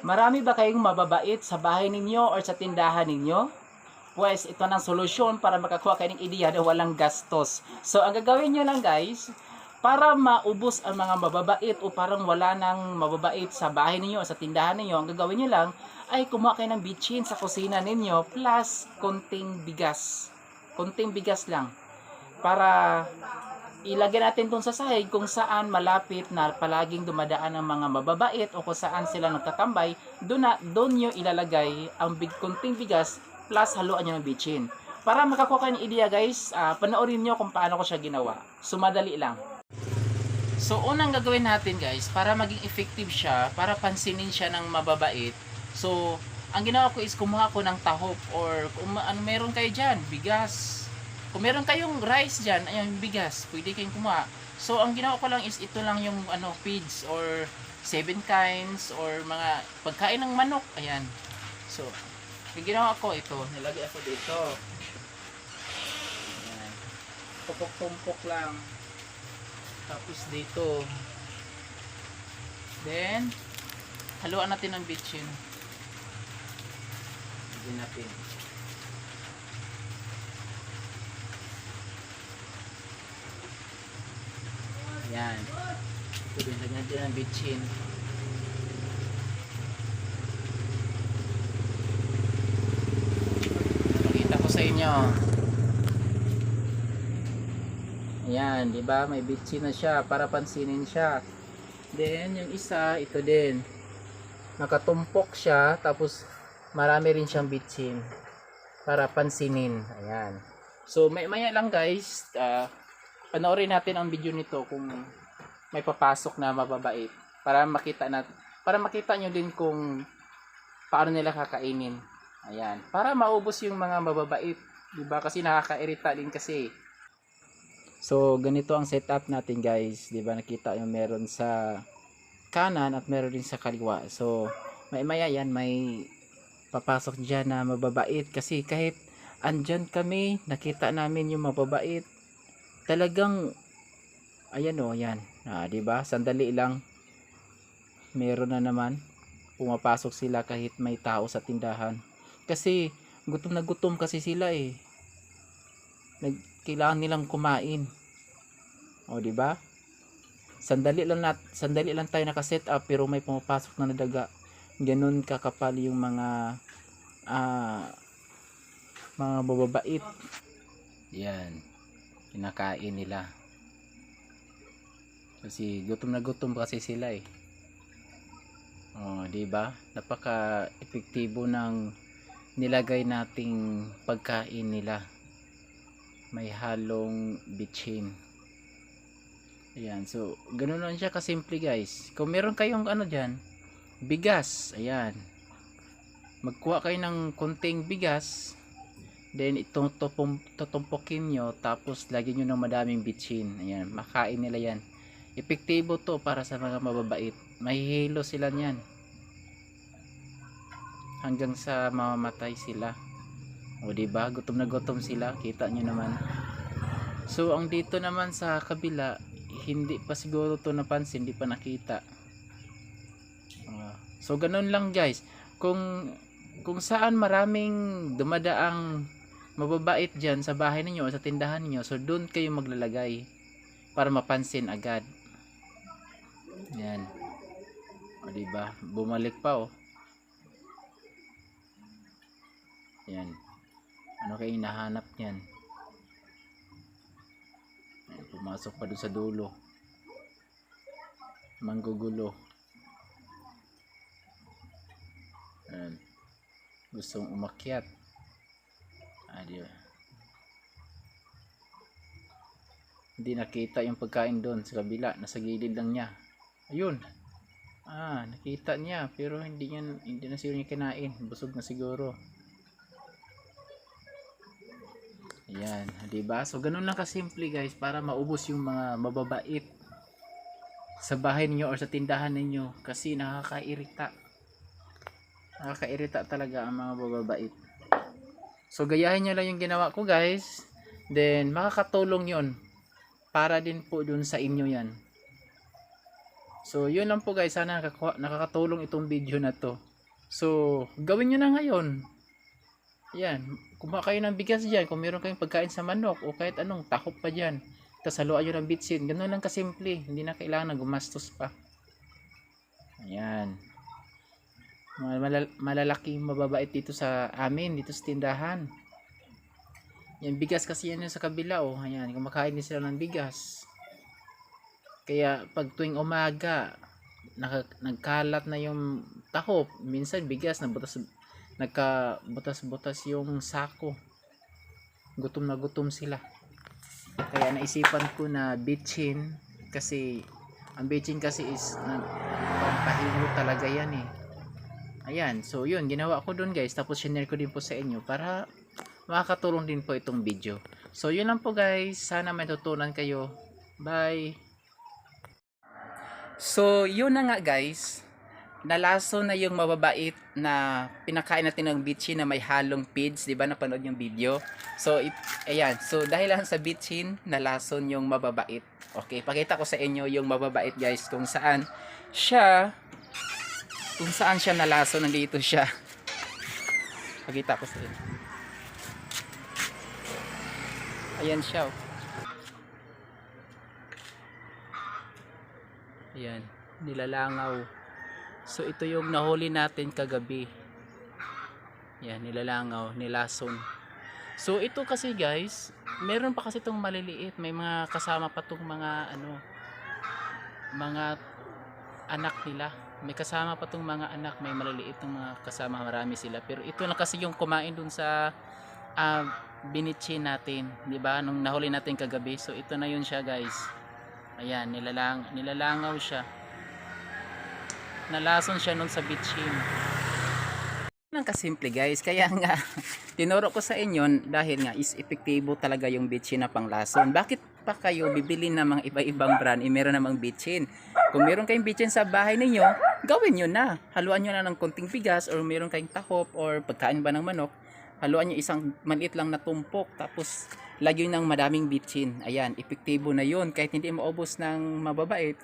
Marami ba kayong mababait sa bahay ninyo or sa tindahan ninyo? Pues, ito ng solusyon para makakuha kayo ng ideya na walang gastos. So, ang gagawin nyo lang guys, para maubos ang mga mababait o parang wala nang mababait sa bahay ninyo o sa tindahan ninyo, ang gagawin nyo lang ay kumuha kayo ng bitchin sa kusina ninyo plus konting bigas. Konting bigas lang. Para ilagay natin dun sa sahig kung saan malapit na palaging dumadaan ang mga mababait o kung saan sila nagtatambay, doon na doon nyo ilalagay ang big kunting bigas plus haluan nyo ng bitchin. Para makakuha kayo ng ideya guys, ah, panoorin nyo kung paano ko siya ginawa. Sumadali lang. So, unang gagawin natin guys, para maging effective siya, para pansinin siya ng mababait. So, ang ginawa ko is kumuha ko ng tahop or kung ano meron kayo dyan, bigas. Kung meron kayong rice dyan, ayun, bigas, pwede kayong kumuha. So, ang ginawa ko lang is ito lang yung ano, feeds or seven kinds or mga pagkain ng manok. Ayan. So, yung ginawa ko ito, nilagay ako dito. Ayan. Tumpok-tumpok lang. Tapos dito. Then, haluan natin ng bitchin. Lagyan natin. Yan. Lagyan natin ng bitchin. Pakita ko sa inyo. Ayan, di ba? May bitchin na siya para pansinin siya. Then, yung isa, ito din. Nakatumpok siya, tapos marami rin siyang bitchin para pansinin. Ayan. So, may maya lang guys, ah, panoorin natin ang video nito kung may papasok na mababait para makita nat para makita nyo din kung paano nila kakainin. Ayan. Para maubos yung mga mababait. Diba? Kasi nakakairita din kasi. So, ganito ang setup natin guys. Diba? Nakita yung meron sa kanan at meron din sa kaliwa. So, may maya yan, may papasok dyan na mababait. Kasi kahit andyan kami, nakita namin yung mababait. Talagang, ayan o, yan. Ah, diba? Sandali lang. Meron na naman. Pumapasok sila kahit may tao sa tindahan. Kasi, gutom na gutom kasi sila eh. Nag, kailangan nilang kumain. O, di ba? Sandali lang nat, sandali lang tayo naka-set up pero may pumapasok na nadaga. Ganun kakapal yung mga ah mga bababait. Yan. Kinakain nila. Kasi gutom na gutom kasi sila eh. Oh, 'di ba? Napaka epektibo ng nilagay nating pagkain nila. May halong bitchin. Ayan, so ganun lang siya kasimple guys. Kung meron kayong ano diyan, bigas, ayan. Magkuha kayo ng konting bigas, then itong tupum, tutumpukin nyo, tapos lagyan nyo ng madaming bitchin. Ayan, makain nila yan. Epektibo to para sa mga mababait. Mahihilo sila niyan. Hanggang sa mamamatay sila. O di ba? Gutom na gutom sila. Kita nyo naman. So ang dito naman sa kabila, hindi pa siguro to napansin, hindi pa nakita. Ah, so ganun lang guys. Kung kung saan maraming dumadaang mababait dyan sa bahay ninyo o sa tindahan ninyo, so doon kayo maglalagay para mapansin agad. Yan. O diba? Bumalik pa oh. Yan. Ano kayo hinahanap niyan? Pumasok pa doon sa dulo. Manggugulo. Ayan. Gustong umakyat. Ah, di ba? Hindi nakita yung pagkain doon sa kabila. Nasa gilid lang niya. Ayun. Ah, nakita niya pero hindi niya hindi na siguro niya kinain. Busog na siguro. Ayan, 'di ba? So ganun lang kasimple guys para maubos yung mga mababait sa bahay niyo or sa tindahan ninyo kasi nakakairita. Nakakairita talaga ang mga mababait. So gayahin niyo lang yung ginawa ko guys. Then makakatulong 'yon para din po dun sa inyo 'yan. So yun lang po guys, sana nakaka- nakakatulong itong video na to. So, gawin nyo na ngayon. Yan. Kumuha kayo ng bigas dyan. Kung meron kayong pagkain sa manok o kahit anong takop pa dyan. Tapos haluan nyo ng bitsin. Ganun lang kasimple. Hindi na kailangan na gumastos pa. Ayan. Malal- malalaking mababait dito sa amin. Dito sa tindahan. Yan, bigas kasi yan sa kabila. Oh. Ayan. Kumakain din sila ng bigas. Kaya pag tuwing umaga, naka, nagkalat na yung takop. Minsan bigas, nabutas, nagkabutas-butas yung sako. Gutom na gutom sila. Kaya naisipan ko na bitchin kasi ang bitchin kasi is nagpapahingo talaga yan eh. Ayan, so yun, ginawa ko dun guys. Tapos share ko din po sa inyo para makakatulong din po itong video. So yun lang po guys. Sana may tutunan kayo. Bye! So, yun na nga guys. Nalaso na yung mababait na pinakain natin ng bitchin na may halong feeds. Di ba napanood yung video? So, it, ayan. So, dahil lang sa bitchin, nalason yung mababait. Okay, pakita ko sa inyo yung mababait guys kung saan siya kung saan siya nalaso nandito siya. Pakita ko sa inyo. Ayan siya. oh. Ayan, nilalangaw. So ito yung nahuli natin kagabi. Yan, nilalangaw, nilason. So ito kasi guys, meron pa kasi itong maliliit. May mga kasama pa itong mga ano, mga anak nila. May kasama pa itong mga anak, may maliliit ng mga kasama, marami sila. Pero ito na kasi yung kumain dun sa uh, binitchin natin, 'di ba? Nung nahuli natin kagabi. So ito na yun siya, guys. Ayan, nilalang nilalangaw siya. Nalason siya nun sa bitchin. Lang kasimple guys, kaya nga tinuro ko sa inyo dahil nga is epektibo talaga yung bitchin na panglason. Bakit pa kayo bibili ng mga iba-ibang brand, eh, meron namang bitchin. Kung meron kayong bitchin sa bahay ninyo, gawin nyo na. Haluan nyo na ng konting bigas or meron kayong tahop or pagkain ba ng manok, haluan nyo isang maliit lang na tumpok tapos lagyan ng madaming bitchin. Ayan, epektibo na yun. Kahit hindi maubos ng mababait,